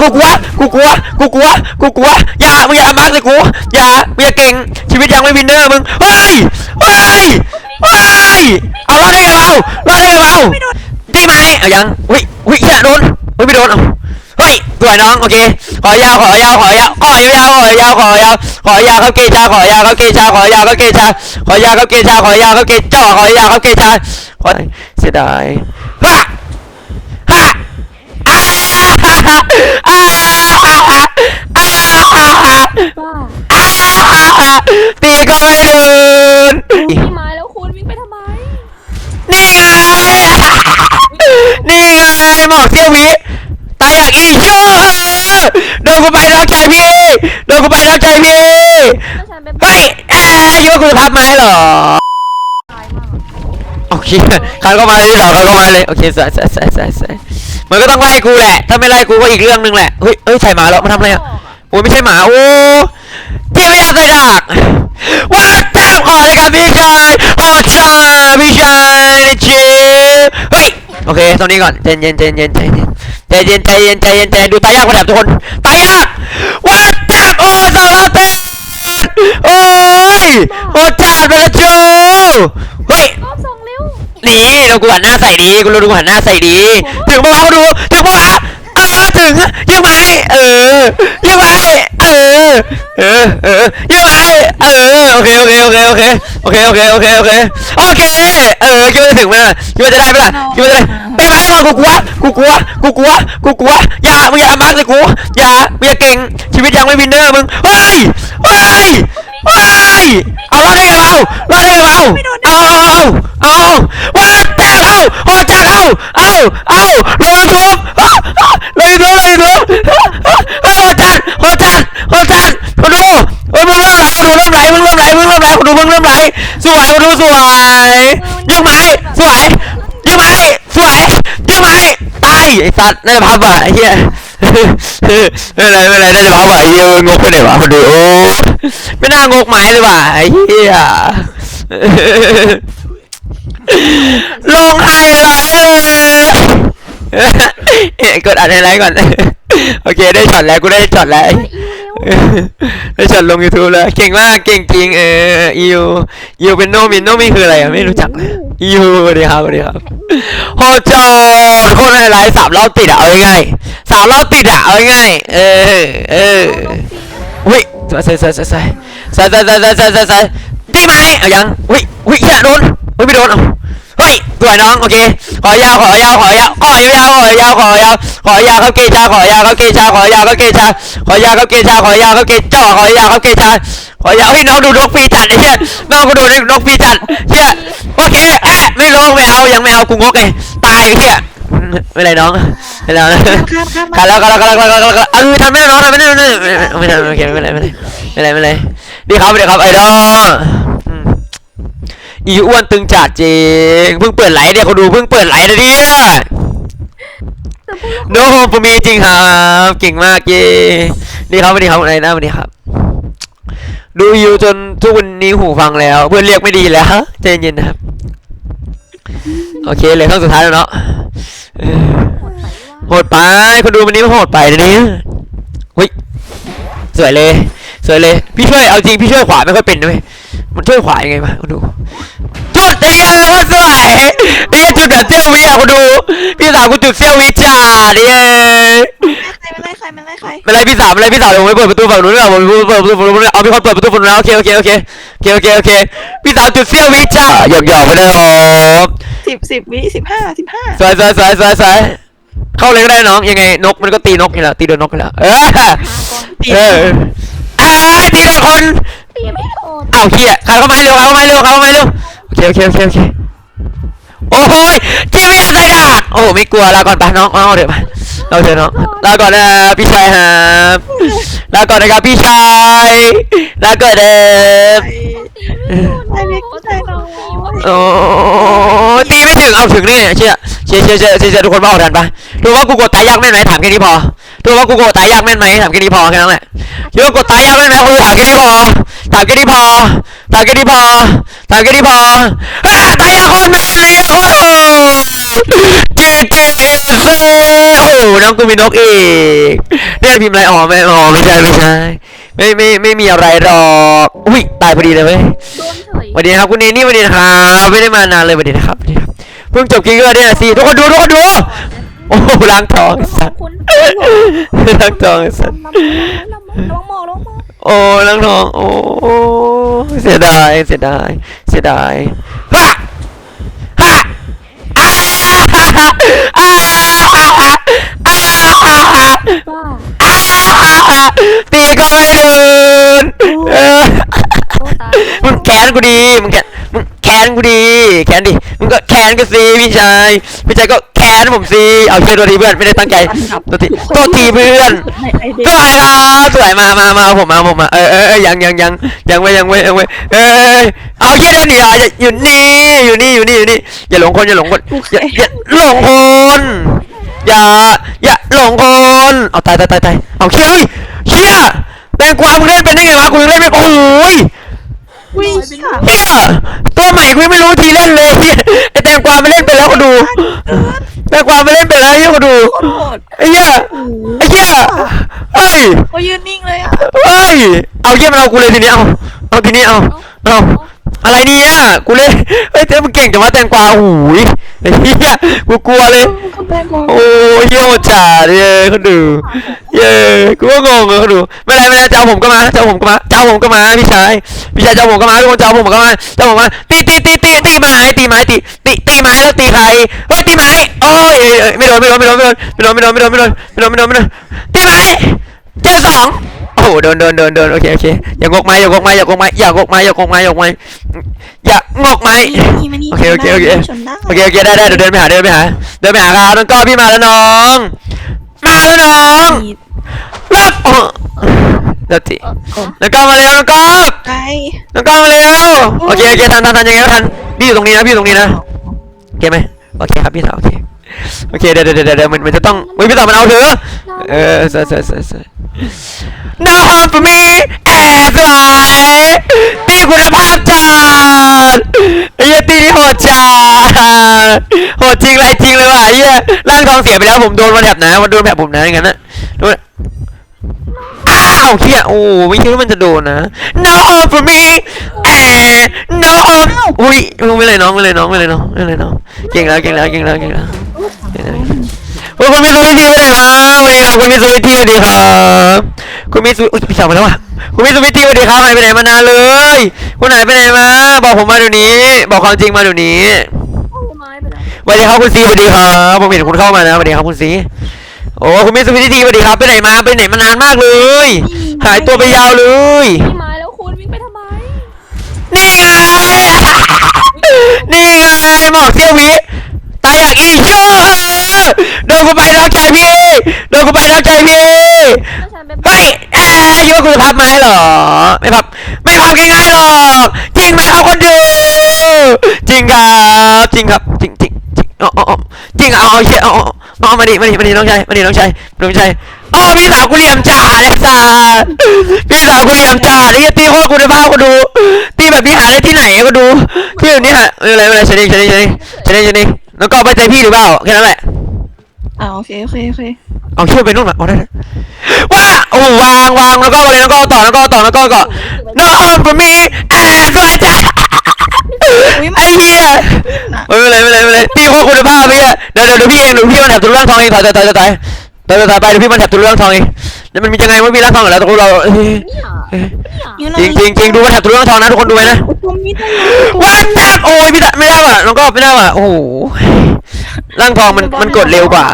กูกลัวกูกลัวกูกลัวกูกลัวอย่ามึงอย่าทำบ้าใส่กูอย่ามึงอย่าเก่งชีวิตยังไม่วินเนอร์มึงเฮ้ยเฮ้ยเฮ้ยเอารอดได้ไงเรารอดได้ไงเราตีไหมเอายังอุ้ยอุ้ยเหี้ยโดนอุ้ยไม่โดนเอาเฮ้ยสวยน้องโอเคขอยาวขอยาวขอยาวขอยาวขอยาวขอยาวขอยาวครับเกชาขอยาวครับเกชาขอยาวครับเกชาขอยาวครับเกชาขอยาวครับเกจ่อขอยาวครับเกชาขอเสียดายฮะ ตีก็ไม่โดนมีไม้แล้วคุณวิ่งไปทำไม นี่ไง นี่ไงหมอกเซี่ยววิตายอย่างอีเชื่อโดนกูไปน้องชายพี่ โดนกูไปน้องชายพี่ ถ้าฉันเป็นเฮ้ยเอ้ยคิดว่ากูจะพับไม้เหรอตายมากโอเคใครก็มาเลยเหรอใครก็มาเลย โอเคสวยสวยสวยสวยสวยมันก็ต้องไล่กูแหละ ถ้าไม่ไล่กูก็อีกเรื่องหนึงแหละ เฮ้ยเอ้ยใส่หมาแล้วมันทำอะไรอะ โอ้ยไม่ใช่หมา โอ้ ที่ไม่อยากใส่ดากว่าจ้างขอเลยครับพี่ชายขอชายพี่ชายนะเจ๊เฮ้ยโอเคตรงนี้ก่อนใจเย็นใจเย็นใจเย็นใจเย็นใจเย็นใจเย็นใจเย็นดูตายยากกว่าแถบทุกคนตายยากว่าจ้างโอ้ยสารเต้โอ้ยโอ้จ้างไปละจูเฮ้ยรอบสองเร็วนี่เรากูหันหน้าใส่ดีกูรู้กูหันหน้าใส่ดี ถึงปะวะกูดูถึงปะวะเออ ถึงยังไหมเออยังไหมเออเออเออยังไหมเออโอเคโอเคโอเคโอเคโอเคโอเคโอเคโอเคโอเคเออคิดว่าจะถึงไหมล่ะคิดว่าจะได้ไหมล่ะคิดว่าจะได้เป็นไหมก่อนกูกลัวกูกลัวกูกลัวกูกลัวอย่ามึงอย่าทำบ้าใส่กูอย่ามึงอย่าเก่งชีวิตยังไม่วินเนอร์มึงเฮ้ยเฮ้ยเฮ้ยเอารอดได้ไงเรารอดได้ไงเราเอาเอาเอาเอาว่าจ้างเอาโอ้จ้าเอาเอาเอาลงทุบลงทุบลงทุบโอ้จ้างโอ้จ้างโอ้จ้างมาดูโอ้มึงเริ่มไหลมาดูเริ่มไหลมึงเริ่มไหลมึงเริ่มไหลมาดูมึงเริ่มไหลสวยมาดู สวยยังไหมสวยยังไหมสวยยังไหมตายไอ้สัตว์น่าจะพับอะไอ้เหี้ยไม่เป็นไรไม่เป็นไรน่าจะพับอะไอ้เหี้ยงกไปไหนวะมาดูโอ้ไม่น่างกไม้เลยว่ะไอ้เหี้ยลงไฮไลท์เลยเอ้ยกดอัดไฮไลท์ก่อนโอเคได้ช็อตแล้วกูได้ช็อตแล้ว ได้ช็อตลง YouTube แล้ว เก่งมาก เก่งจริง เอออิวอิวเป็นโนมินโนมิคืออะไรอะไม่รู้จักเลยอิวสวัสดีครับสวัสดีครับโหจอดโคตรไฮไลท์สามรอบติดอะเอาง่ายสามรอบติดอะเอาง่ายเออ เอออุ้ยใส่ใส่ใส่ใส่ใส่ใส่ใส่ใส่ใส่ใส่ใส่ใส่ตีไหมเอายังอุ้ยอุ้ยเหี้ยโดนอุ้ยไม่โดนเอา เฮ้ยสวยน้อง โอเค ขอยาว ขอยาว ขอยาว ขอยาว ขอยาว ขอยาว ขอยาวครับเกชา ขอยาวครับเกชา ขอยาวครับเกชา ขอยาวครับเกชา ขอยาวครับเกจ่อขอยาวครับเกชา ขอยาวเฮ้ยน้องดูนกปีจัดไอ้เหี้ยน้องกูดูนกปีจัดเหี้ยโอเคแอะไม่ลงไม่เอา ยังไม่เอา กูงกไงตายไอ้เหี้ยไม่ไรน้องไม่แล้วนะกันแล้วกันแล้วกันแล้วกันแล้วกันแล้วเออทำไม่ได้น้องทำไม่ได้ไม่ได้ไม่ได้โอเคไม่เป็นไรไม่เป็นไรไม่เป็นไรไม่เป็นไรดีครับดีครับไอดอล อืมอีอ้วนตึงจัดจริงเพิ่งเปิดไหลฟ์เนี่ยเขาดูเพิ่งเปิดไหลฟ์นะเนี่ยแต่พวกโน้ผมมีจริงครับเก่งมากเย้นี่ครับสวัสดีครับอะไรนะสวัสดีครับ ดูยูจนทุกวันนี้หูฟังแล้ว เพื่อนเรียกไม่ดีแล้วใจเย็นนะครับ โอเคเหลยข้างสุดท้ายแล้วเนาะเออโหดไปคนดูวันนี้มันโหดไปนะเนี่ยหุ้ยสวยเลย สวยเลย พี่ช่วยเอาจริงพี่ช่วยขวาไม่ค่อยเป็นด้วยมันช่วยขวายังไงมาคนดู จุดไอ้เหี้ยโคตรสวยไอ้เหี้ยจุดแบบเซี่ยววิอะคุณดู พี่สาวกูจุดเซี่ยววิจ่าดิเอ้ยไม่ไล่ใครไม่ไล่ใครไม่ไรพี่สาวไม่ไรพี่สาวเดี๋ยวผมไปเปิดประตูฝั่งนู้นก่อนผมเปิดประตูฝั่งนู้นเอามีคนเปิดประตูฝั่งนู้นแล้วโอเคโอเคโอเคโอเคโอเคโอเคพี่สาวจุดเซี่ยววิจ่าหยอกหยอกไปเลยครับสิบสิบวิสิบห้าสิบห้าสวยสวยสวยสวยสวยเข้าเลยก็ได้น้องยังไงนกมันก็ตีนกอยู่แล้วตีโดนนกอยู่แล้วเออเออเอ้ยตีโดนคนตีไม่โดนเอาเฮียขาเข้ามาเร็วขาเข้ามาเร็วขาเข้ามาเร็ว โอเคโอเคโอเคโอเคโอ้ยจีไม่อยากใส่ดากโอ้ไม่กลัวลาก่อนไปน้องเอาเดี๋ยวไปเราเถอะน้องลาก่อนนะพี่ชายครับลาก่อนนะครับพี่ชายลาก่อนเด้อไอ้เล็กใจเราโอ้ตีไม่ถึงเอาถึงนี่เชื่อเชื่อ เชื่อเชื่อเชื่อเชื่อทุกคนมาออกทันปะดูว่ากูกดตายยากแม่นไหมถามแค่นี้พอดูว่ากูกดตายยากแม่นไหมถามแค่นี้พอแค่นั้นแหละคิดว่ากดตายยากแม่นไหมคือถามแค่นี้พอถามแค่นี้พอถามแค่นี้พอถามแค่นี้พออ่าตายยากโคตรแม่นเลยโอ้โหเจเจเอสโอ้โหน้องกูมีนกอีกเนี่ยพิมพ์อะไรอ๋อไม่อ๋อไม่ใช่ไม่ใช่ไม่ไม่ไม่มีอะไรหรอกอุ้ยตายพอดีเลยเว้ยโดนเฉยสวัสดีครับคุณเนนี่สวัสดีนะครับไม่ได้มานานเลยสวัสดีนะครับสวัสดีครับ เพิ่งจบกิงเกอร์เนี่ยสิทุกคนดูทุกคนดู โอ้โหล้างท้องไอ้สัตว์คุณล้างท้องไอ้สัตว์ลำลำลำลำมองลงมองโอ้ล้างท้องโอ้เสียดายเสียดายเสียดายฮะฮะอ้าอ้าอ้าอ้า บ้า ตีก็ไม่โดนเออ โอ้ตาย มึงแค้นกูดีมึงแค้นมึงแค้นกูดีแค้นดิมึงก็แค้นกู สิพี่ชายพี่ชายก็แค้นผมสิเอาเชื่อตัวทีเพื่อนไม่ได้ตั้งใจตัวทีตัวทีเพื่อนในไอเดียก็มาครับสวยมามามาเอาผมมาเอาผมมาเออเออเออยังยังยังยังไม่ยังไม่ยังไม่เออเอาเยี่ยเดินหนีอะอย่าอยู่นี่อยู่นี่อยู่นี่อยู่นี่อย่าหลงคนอย่าหลงคนอย่าอย่าหลงคนอย่าอย่าหลงคนเอาตายตายตายตายเอาเชี่ยเฮ้ยเชี่ยแตงกวามึงเล่นเป็นได้ไงวะกูยังเล่นไม่โอ้ย วิ่งค่ะเฮียตัวใหม่กูยังไม่รู้ทีเล่นเลยเหี้ยไอแตงกวาไม่เล่นไปแล้วก็ดูแตงกวาไม่เล่นไปแล้วเฮียก็ดูโคตรโหดไอ้เหี้ยไอ้เหี้ยเฮ้ยเขายืนนิ่งเลยอะเฮ้ยเอาเยี่ยมนเอากูเลยทีนี้เอาเอาทีนี้เอาเอา อะไรเนี่ยกูเล่นเฮ้ยเจ๊มึงเก่งจังวะแตงกวาโอ้ยไอ้เหี้ยกูกลัวเลยเขาแบกบอลโอ้ยเหี้ยโหดจ่าเลยเขาดูเย้กูก็งงเลยเขาดูไม่เป็นไรไม่เป็นไรเจ้าผมก็มาเจ้าผมก็มาเจ้าผมก็มาพี่ชายพี่ชายเจ้าผมก็มาทุกคนเจ้าผมก็มาเจ้าผมก็มาตีตีตีตีตีไม้ตีไม้ตีตีตีไม้แล้วตีใครเฮ้ยตีไม้โอ้ยเอ้ยไม่โดนไม่โดนไม่โดนไม่โดนไม่โดนไม่โดนไม่โดนไม่โดนไม่โดนไม่โดนไม่โดนตีไม้เจอสองโอ้โหโดนโดนโดนโดนโอเคโอเคอย่างกไม้อย่างกไม้อย่างกไม้อย่างกไม้อย่างกไม้อย่างกไม้อย่างกไม้นี่มานี่โอเคโอเคโอเคชนได้โอเคโอเคได้ได้เดี๋ยวเดินไปหาเดินไปหาเดินไปหาครับน้องก้อพี่มาแล้วน้องมาแล้วน้องรับอ๋อเดี๋ยวทีน้องก้อมาเร็วน้องก้อไกลน้องก้อมาเร็วโอเคโอเคทันทันทันยังไงก็ทันพี่อยู่ตรงนี้นะพี่อยู่ตรงนี้นะโอเคไหมโอเคครับพี่สาวโอเค โอเคเดี๋ยวเดี๋ยวเดี๋ยวเดี๋ยวมันมันจะต้องเฮ้ยพี่ต่อมันเอาเถอะเออใส่ใส่ใส่ใส่ No home for me แอบไวยตีคุณภาพจัดไอ้เหี้ยตีนี่โหดจัดโหดจริงไรจริงเลยว่ะไอ้เหี้ยร่างทองเสียไปแล้วผมโดนมาแถบนะมันโดนแถบผมนะอย่างนั้นนะโดน อ้าวเฮียโอ้ไม่คิดว่ามันจะโดนนะ No home for me แอบ No home อุ้ยไม่เลยน้องไม่เลยน้องไม่เลยน้องไม่เลยน้องเก่งแล้วเก่งแล้วเก่งแล้วเก่งแล้วเก่งแล้วโอ้ยคุณมิซูบิชิไปไหนมาสวัสดีครับคุณมิซูบิชิสวัสดีครับคุณมิซูอุ้ยพี่สาวมาแล้วอะคุณมิซูบิชิสวัสดีครับหายไปไหนมานานเลย คุณหายไปไหนมา บอกผมมาเดี๋ยวนี้ บอกความจริงมาเดี๋ยวนี้โอ้ไม้ไปแล้วสวัสดีครับคุณซีสวัสดีครับผมเห็นคุณเข้ามานะสวัสดีครับคุณซี โอ้คุณมิสวิธีสวัสดีครับไปไหนมาไปไหนมานานมากเลย หายตัวไปยาวเลยมีไม้แล้วคุณวิ่งไปทำไม นี่ไง นี่ไงหมอกเที่ยววิตายอยากอีเชอร์โดนกูไปน้องใจพี่โดนกูไปน้องใจพี่ถ้าฉันเป็นเฮ้ยเอ้ยคิดว่ากูจะพับไม้เหรอ ไม่พับ ไม่พับง่ายๆหรอกจริงไหมครับคนดูจริงครับ จริงครับ จริงจริงจริงอ๋ออ๋ออ๋อจริงเอาเอาเชี่ยเอา เอาเอามาดิมาดิมาดิน้องชายมาดิน้องชายน้องชายอ๋อพี่สาวกูเหลี่ยมจ่าเลยสัสพี่สาวกูเหลี่ยมจ่าไอ้เหี้ยตีโคตรกูได้ภาพกูดูตีแบบนี้หาได้ที่ไหนก็ดูที่แบบนี้หาไม่เป็นไรไม่เป็นไรชนิดชนิดชนิดชนิดชนิดแล้วก็ไปใจพี่หรือเปล่าแค่นั้นแหละอ่าโอเคโอเคโอเคเอาช่วยไปนู่นมาเอาได้นะว่าโอ้วางวางแล้วก็อะไรแล้วก็ต่อแล้วก็ต่อแล้วก็ก็น้องผมมีแอบสวย จ้าไอ้เหี้ยไม่เป็นไรไม่เป็นไรไม่เป็นไรตีโคตรคุณภาพพี่เดี๋ยวเดี๋ยวเดี๋ยวพี่เองเดี๋ยวพี่มันแถบตัวเรื่องทองเองถอยถอยถอยถอยถอยถอยถอยไปเดี๋ยวพี่มันแถบตัวเรื่องทองเองแล้วมันมียังไงว่ามีร่างทองอยู่แล้วตรงเราเฮ้ยเนี่ยนิ้วหน่จอยริงจริงจริงดูมันแถบตัวเรื่องทองนะทุกคนดูไว้นะตรงนี้ได้ว้าจัดโอ้ยพี่ไม่ได้ว่ะน้องก็ไม่ได้ว่ะโอ้โหร่างทองมันมันกดเร็วกว่า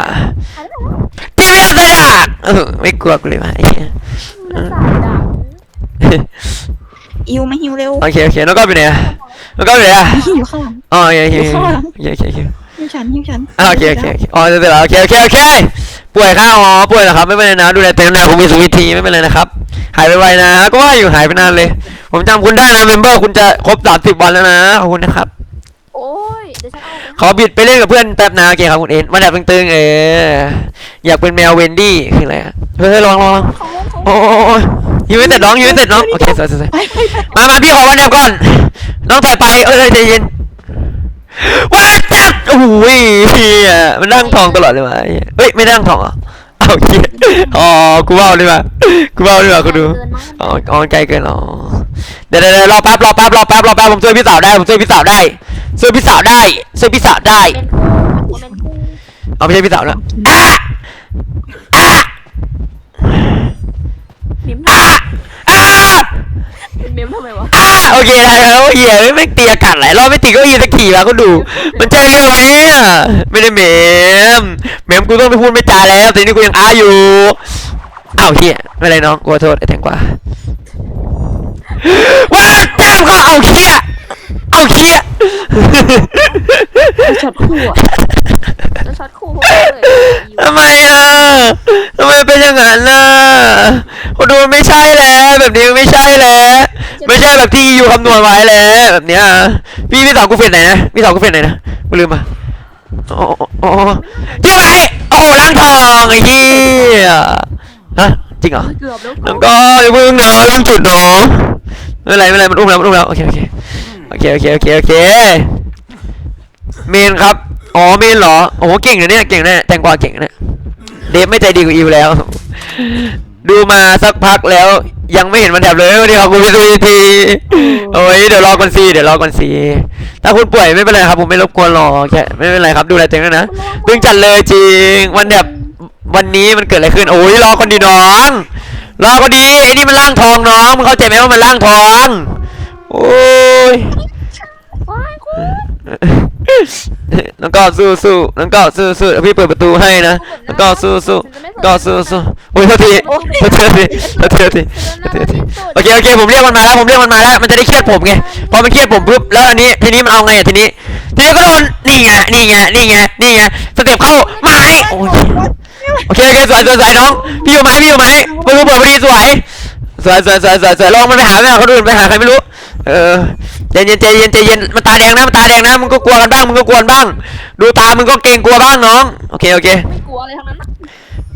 พี่ไม่ได้ใส่ดาบเออไม่กลัวกูเลยว่ะไอ้เหี้ย สายดาบ อิวมาฮิวเร็วโอเคโอเคน้องก็ไปไหนอะน้องก็ไปไหนอะฮิวข้างหลังอ๋อโอเคโอเคอยู่ข้างหลังโอเคโอเคโอเคฮิวฉันฮิวฉันอ่าโอเคโอเคโอเคอ๋อเสร็จแล้วโอเคโอเคโอเคป่วยข้าวอ๋อป่วยเหรอครับไม่เป็นไรนะดูแลเต็มแนวคุณมีสุวิธีไม่เป็นไรนะครับหายไปไวนะ ก็ว่าอยู่หายไปนานเลย ผมจำคุณได้นะเมมเบอร์คุณจะครบสามสิบวันแล้วนะขอบคุณนะครับ ขอบิดไปเล่นกับเพื่อนแป๊บนะโอเคครับคุณเอ็นมาแดบตึงๆเอออยากเป็นแมวเวนดี้คืออะไรอะเฮ้ยลองลองลองของของโอ้โอ้ยูไม่เสร็จน้องยูไม่เสร็จน้องโอเคสวยสวยสวยไปไปไปมามาพี่ขอวันแดบก่อนน้องถอยไปเอ้ยใจเย็นว้าจัดโอ้โอ้ยเฮียมันนั่งทองตลอดเลยวะเฮ้ยไม่นั่งทองเหรอเอาเฮียอ๋อกูว่าดีกว่ากูว่าดีกว่ากูดูเกินมั้งอ๋ออ๋อไกลเกินอ๋อเดี๋ยวเดี๋ยวเดี๋ยวรอแป๊บรอแป๊บรอแป๊บรอแป๊บผมช่วยพี่สาวได้ผมช่วยพี่สาวได้ ช่วยพี่สาวได้ช่วยพี่สาวได้ เป็นคู่เป็นคู่เอาไม่ใช่พี่สาวแล้วอะอะเมมอะอะเป็นเมมทำไมวะอะโอเคได้แล้วเฮียไม่ตีอากาศหลายรอบไม่ตีเก็อีสักทีวะก็ดู มันใช่เรื่องไหมอะไม่ได้เมมเมมกูต้องไปพูดไม่จาแล้วแต่นี่กูยังอาอยู่อ้าวเฮียไม่เป็นไรน้องกูขอโทษไอ้แตงกวาว้าแต้มก็เอาเฮีย เอาเฮียช็อตคู่อะแล้วช็อตคู่พวกเราเลยอยู่ทำไมอะทำไมเป็นอย่างนั้นล่ะคนดูมันไม่ใช่แล้ว แบบนี้มันไม่ใช่แล้ว ไม่ใช่แบบที่อยู่คำนวณไว้แล้ว แบบเนี้ยพี่พี่สาวกูเฟดไหนนะพี่สาวกูเฟดไหนนะกูลืมอะอ๋ออ๋อที่ไหนโอ้โหล้างทองไอ้เหี้ยฮะจริงเหรอเกือบแล้วน้องก็อย่าเพิ่งนะต้องจุดเนาะไม่เป็นไรไม่เป็นไรมันอุ้มแล้วมันอุ้มแล้วโอเคโอเคโอ เคโอเคโอเคโอเคเมนครับ อ๋อเมนเหรอ โอ้โหเก่งนะเนี่ยเก่งนะแตงกวาเก่งนะเนี่ยเดฟไม่ใจดีกว่าอิวแล้ว ดูมาสักพักแล้ว ยังไม่เห็นมันแถบเลยวันนี้ขอบคุณพี่สุยทีโอ้ยเดี๋ยวรอก่อนสิเดี๋ยวรอก่อนสิถ้าคุณป่วยไม่เป็นไรครับผมไม่รบกวนหรอกแค่ไม่เป็นไรครับดูแลตัวเองด้วนะดึงจัดเลยจริงวันแบบวันนี้มันเกิดอะไรขึ้น โอ้ยรอคนดีน้องรอคนดีไอ้นี่มันร่างทองน้องมึงเข้าใจไหมว่ามันร่างทอง โอ้ย น้องก็สู้สู้น้องก็สู้สู้เดี๋ยวพี่เปิดประตูให้นะน้องก็สู้สู้ก็สู้สู้โอ้ยโทษทีโทษทีโทษทีโทษทีโทษทีโทษทีโอเคโอเคผมเรียกมันมาแล้วผมเรียกมันมาแล้วมันจะได้เครียดผมไงพอมันเครียดผมปุ๊บแล้วอันนี้ทีนี้มันเอาไงอะทีนี้ทีนี้ก็โดนนี่ไงนี่ไงนี่ไงนี่ไงสเต็ปเข้าไม้โอ้ยโอเคโอเคสวยสวยสวยน้องพี่อยู่ไหมพี่อยู่ไหมประตูเปิดพอดีสวยสวยสวยสวยสวยสวยลองมันไปหาไม่เขาดูไปหาใครไม่รู้ เออใจเย็นใจเย็นใจเย็นมันตาแดงนะมันตาแดงนะมึงก็กลัวกันบ้างมึงก็กลัวกันบ้าง ดูตามึงก็เกรงกลัวบ้างน้องโอเคโอเคไม่กลัวอะไรทั้งนั้นนะ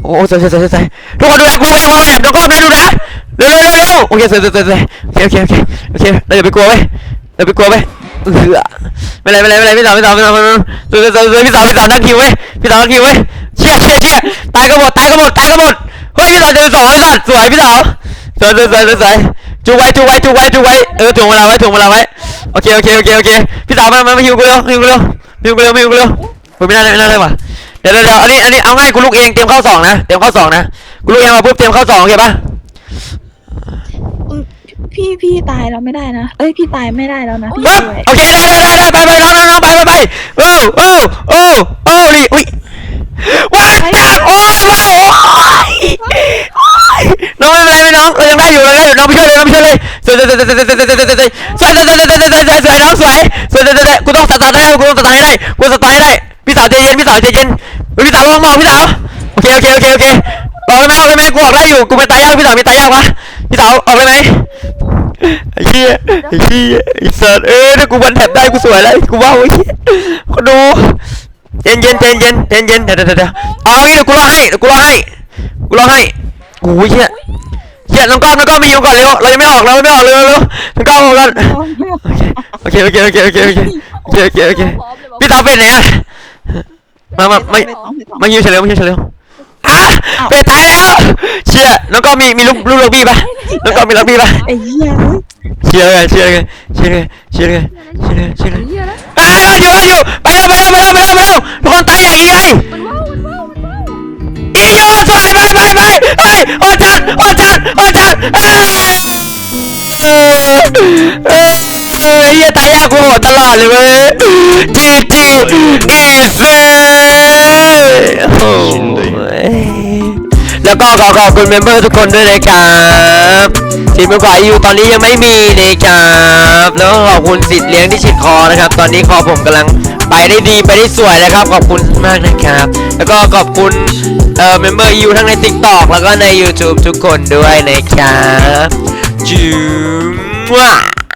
โอ้สวยสวยสวยสวยทุกคนดูแลกูไม่ต้องมาแอบน้องกล้องด้วยดูนะเร็วเร็วเร็วเร็วโอเคสวยสวยสวยสวยโอเคโอเคโอเคโอเคเราอย่าไปกลัวเว้ยอย่าไปกลัวเว้ยเออไม่เป็นไรไม่เป็นไรไม่เป็นไรพี่สาวพี่สาวพี่สาวสวยสวยสวยสวยพี่สาวพี่สาวนั่งคิวเว้ยพี่สาวนั่งคิวเว้ยเชี่ยเชี่ยเชี่ยตายก็หมดตายก็หมดตายก็หมดเฮ้ยพี่สาวเจอสองพี่สาวสวยพี่สาวสวยสวยสวยสวยสวย จูไว้จูไว้จูไว้จูไว้เออถ่วงเวลาไว้ถ่วงเวลาไว้โอเคโอเคโอเคโอเคพี่สาวมามามาฮิวกูเร็วฮิวกูเร็วฮิวกูเร็วฮิวกูเร็วโอ้ยไม่ได้เลยไม่ได้เลยว่ะเดี๋ยวเดี๋ยวเดี๋ยวอันนี้อันนี้เอาง่ายกูลุกเองเตรียมเข้าสองนะเตรียมเข้าสองนะกูลุกเองมาปุ๊บเตรียมเข้าสองโอเคปะอืมพี่พี่ตายแล้วไม่ได้นะ เอ้ยพี่ตายไม่ได้แล้วนะพี่ปึ๊บด้วยโอเคได้ได้ได้ได้ไปไปน้องน้องน้องไปไปไปโอ้โอ้โอ้โอ้ดิอุ้ยว้าวตามโอ้ว้าวโอ้ย น้องไม่เป็นไรไม่น้องเรายังได้อยู่เรายังได้อยู่น้องไปช่วยเลยน้องไปช่วยเลยสวยสวยสวยสวยสวยสวยสวยสวยสวยสวยสวยสวยสวยสวยสวยสวยน้องสวยสวยสวยสวยสวยกูต้องสตาร์ทให้ได้กูต้องสตาร์ทให้ได้กูสตาร์ทให้ได้พี่สาวใจเย็นพี่สาวใจเย็นพี่สาวลองมองพี่สาวโอเคโอเคโอเคโอเคออกได้ไหมออกได้ไหมกูออกได้อยู่กูเป็นตายยากพี่สาวมีตายยากปะพี่สาวออกได้ไหมไอ้เหี้ยไอ้เหี้ยไอ้สัตว์เอ้ยถ้ากูวันแถบได้กูสวยแล้วกูว่าไอ้เหี้ยคนดูเย็นเย็นเย็นเย็นเย็นเย็นเดี๋ยวเดี๋ยวเดี๋ยวเอางี้เดี๋ยวกูรอให้เดี๋ยวกูรอให้กูรอให้โอ้ย เหี้ยเหี้ยน้องก้อนน้องก้อนมายิงก่อนเร็วเรายังไม่ออกเรายังไม่ออกเร็วเร็วน้องก้อนออกก่อนโอเคโอเคโอเคโอเคโอเคโอเคโอเคโอเคพร้อมเลยบอกพี่สาวเป็นไหนอะมามามาไม่ต้องไม่ต้องมายิงเฉลียวมายิงเฉลียวอะเป็ดตายแล้วเชี่ยน้องก็มีมีลูกลูกลักบี้ปะน้องก็มีลักบี้ปะไอ้เหี้ยเฮ้ยเชี่ยเลยเชี่ยเลยเชี่ยเลยเชี่ยเลยเชี่ยเลยเชี่ยเลยเฮียแล้วอะรออยู่รออยู่ไปเร็วไปเร็วไปเร็วไปเร็วไปเร็วทุกคนตายอย่างนี้เลย อีโยสวยไปไปไปเฮ้ยโอจัดโอจัดโอจัดเอ้ยเอ้ยเอ้เฮียตายยากกูโหดตลอดเลยเว้ยจีจีอีเซ่โอ้ยแล้วก็ขอขอบคุณเมมเบอร์ทุกคนด้วยนะครับ สิทธิ์มือขวาอยู่ตอนนี้ยังไม่มีนะครับแล้วขอบคุณสิทธิ์เลี้ยงที่ฉีดคอนะครับ ตอนนี้คอผมกำลังไปได้ดีไปได้สวยเลยครับ ขอบคุณมากนะครับ แล้วก็ขอบคุณเอ่อเมมเบอร์ยูทั้งใน TikTok แล้วก็ใน YouTube ทุกคนด้วยนะครับจุ๊มว้า